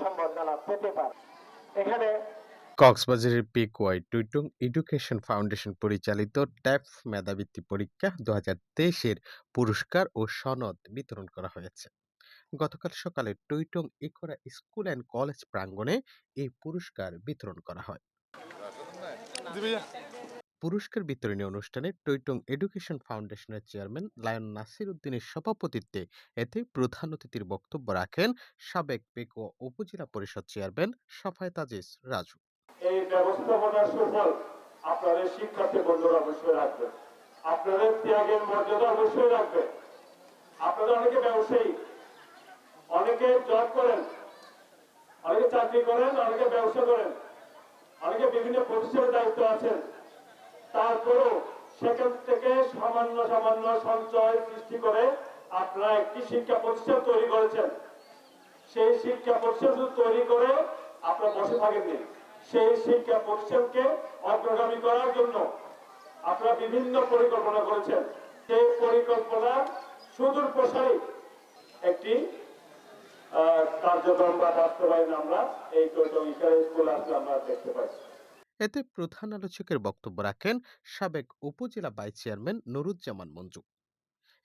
সম্বর্ধনা পেতে পারে। এখানে কক্সবাজারের পেকুয়ায় টুইটং এডুকেশন ফাউন্ডেশন পরিচালিত ট্যাপ মেধাবৃত্তি পরীক্ষা দু হাজার তেইশের পুরস্কার ও সনদ বিতরণ করা হয়েছে। গতকাল সকালে টুইটং ইকোরা স্কুল অ্যান্ড কলেজ প্রাঙ্গণে এই পুরস্কার বিতরণ করা হয়। পুরস্কার বিতরণী অনুষ্ঠানে টৈটং এডুকেশন ফাউন্ডেশনের চেয়ারম্যান লায়ন নাসির উদ্দিনের সভাপতিত্বে এতে প্রধান অতিথির বক্তব্য রাখেন সাবেক পেকুয়া উপজেলা পরিষদ চেয়ারম্যান সাফায়েত আজিজ রাজু। এই ব্যবস্থাপনার সুফল আপনাদের শিক্ষার্থী বন্ধুরা অবশ্যই রাখবেন আপনাদের ত্যাগের মর্যাদা অবশ্যই রাখবেন আপনারা অনেকে ব্যবসায়ী, অনেকে জব করেন, অনেকে চাকরি করেন, অনেকে ব্যবসা করেন, অনেকে বিভিন্ন প্রতিষ্ঠানের দায়িত্ব আছেন। তারপরেও সেখান থেকে সামান্য সামান্য সঞ্চয় সৃষ্টি করে আপনারা একটি শিক্ষা প্রতিষ্ঠান তৈরি করেছেন। সেই শিক্ষা প্রতিষ্ঠান তৈরি করে আপনারা বসে থাকেননি। সেই শিক্ষা প্রতিষ্ঠানকে অগ্রগামী করার জন্য আপনারা বিভিন্ন পরিকল্পনা করেছেন। সেই পরিকল্পনা সুদূর প্রসারী একটি কার্যক্রম বা বাস্তবায়ন আমরা এই টোটো স্কুল আসলে আমরা দেখতে পাই এতে প্রধান আলোচকের বক্তব্য রাখেন সাবেক উপজেলা ভাইস চেয়ারম্যান নুরুজ্জামান মঞ্জু।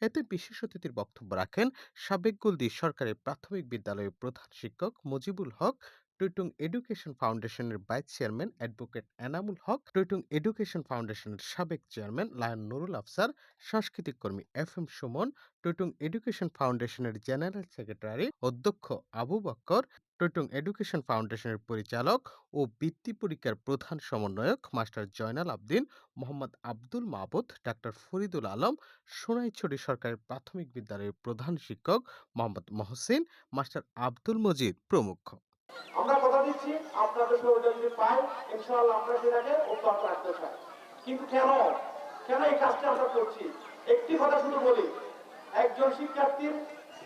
এতে বিশেষ অতিথির বক্তব্য রাখেন সাবেক গুলদি সরকারি প্রাথমিক বিদ্যালয়ের প্রধান শিক্ষক মুজিবুল হক টুইটুং এডুকেশন ফাউন্ডেশনের vice chairman advocate Enamul Haque, Taitong education ফাউন্ডেশনের সাবেক চেয়ারম্যান লায়ন নুরুল আফসার, সাংস্কৃতিক কর্মী F M Sumon, Taitong education ফাউন্ডেশনের জেনারেল সেক্রেটারি অধ্যক্ষ আবু বক্কর, টুইটুং এডুকেশন ফাউন্ডেশনের পরিচালক ও বৃত্তি পরীক্ষার প্রধান সমন্বয়ক মাস্টার জয়নাল আবদিন, মোহাম্মদ আব্দুল মাহবুদ ডাক্তার ফরিদুল আলম, সোনাইছড়ি সরকারি প্রাথমিক বিদ্যালয়ের প্রধান শিক্ষক মোহাম্মদ মহসিন, মাস্টার আব্দুল মজিদ প্রমুখ। আমরা কথা দিচ্ছি, আপনাদের সহযোগিতা যদি পাই, ইনশাআল্লাহ আমরা সেটাকে অব্যাহত রাখতে চাই। কিন্তু কেন? কেন এই কাজটা আমরা করছি? একটি কথা শুধু বলি, একজন শিক্ষার্থীর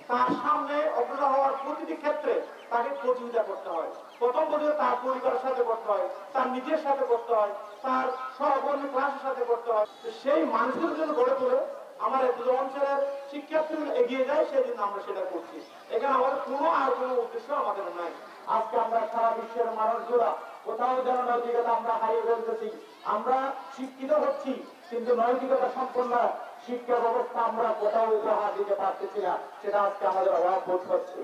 তার সামনে অগ্রসর হওয়ার প্রতিটি ক্ষেত্রে তাকে প্রতিযোগিতা করতে হয়। প্রথম প্রতিযোগিতা তার পরিবারের সাথে করতে হয়, তার নিজের সাথে করতে হয়, তার সহকর্মী ক্লাসের সাথে করতে হয়। সেই মানুষের জন্য গড়ে তোলে আমার এত অঞ্চলের শিক্ষার্থীগুলো এগিয়ে যায় সেই জন্য আমরা সেটা করছি। এখানে আমাদের কোনো আর কোনো উদ্দেশ্য আমাদের নাই আজকে আমরা সারা বিশ্বের মানুষগুলা কোথাও যেন নৈতিকতা আমরা হারিয়ে ফেলতেছি। আমরা শিক্ষিত হচ্ছি কিন্তু নৈতিকতা সম্পন্ন শিক্ষা ব্যবস্থা আমরা কোথাও উপহার দিতে পারতেছি না সেটা আজকে আমাদের অভাব বোধ হচ্ছে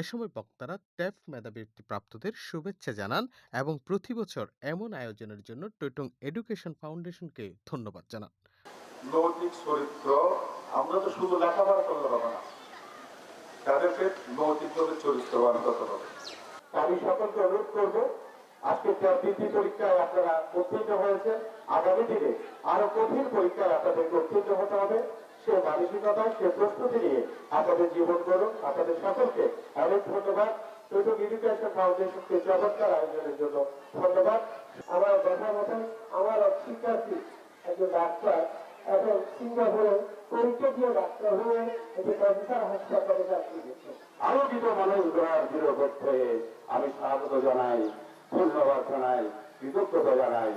এ সময় বক্তারা ট্যাপ মেধাবৃত্তি প্রাপ্তদের শুভেচ্ছা জানান এবং প্রতি বছর এমন আয়োজনের জন্য টৈটং এডুকেশন ফাউন্ডেশনকে ধন্যবাদ জানান। নৈতিক চরিত্র আমরা তো শুধু লেখাপড়া করলে হবে না তাদেরকে নৈতিকভাবে চরিত্রবান হতে হবে। আমি সকলকে অনুরোধ করব, আজকে বৃদ্ধি পরীক্ষায় আপনারা উত্তীর্ণ হয়েছে আগামী দিনে আরও কঠিন পরীক্ষায় আপনাদেরকে উত্তীর্ণ হতে হবে। সে মানসিকতা সে প্রস্তুতি নিয়ে আপনাদের জীবন গড়ুন আপনাদের সকলকে অনেক ধন্যবাদ। টুটুক এডুকেশন ফাউন্ডেশনকে চমৎকার আয়োজনের জন্য ধন্যবাদ। আমার কথা মতন আমার শিক্ষার্থী একজন ডাক্তার এখন সিঙ্গাপুরে ডাক্তার হয়ে এটি প্রফেসর হাসপাতালে চাকরি দিচ্ছে আলোকিত মানুষ গড়ার দৃঢ় করতে আমি স্বাগত জানাই ধন্যবাদ জানাই কৃতজ্ঞতা জানাই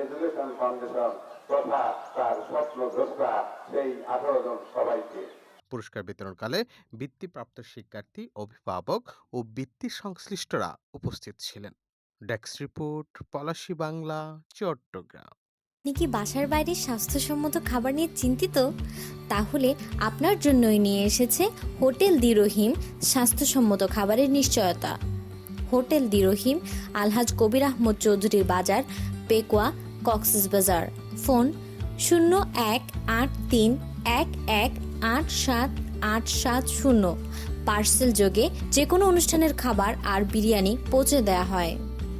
এডুকেশন ফাউন্ডেশন তথা তার স্বপ্ন দ্রষ্টা সেই আঠারো জন সবাইকে। পুরস্কার বিতরণকালে বৃত্তিপ্রাপ্ত শিক্ষার্থী অভিভাবক ও বৃত্তি সংশ্লিষ্টরা উপস্থিত ছিলেন। Desk report Palashi Bangla Chittagong. আপনি কি বাসার বাইরে স্বাস্থ্যসম্মত খাবার নিয়ে চিন্তিত? তাহলে আপনার জন্যই নিয়ে এসেছে হোটেল দি রহিম স্বাস্থ্যসম্মত খাবারের নিশ্চয়তা। হোটেল দি রহিম, আলহাজ কবির আহমদ চৌধুরীর বাজার, পেকুয়া, কক্সেস বাজার। ফোন শূন্য এক আট তিন এক এক আট সাত আট সাত শূন্য। পার্সেল যোগে যে কোনো অনুষ্ঠানের খাবার আর বিরিয়ানি পৌঁছে দেওয়া হয়।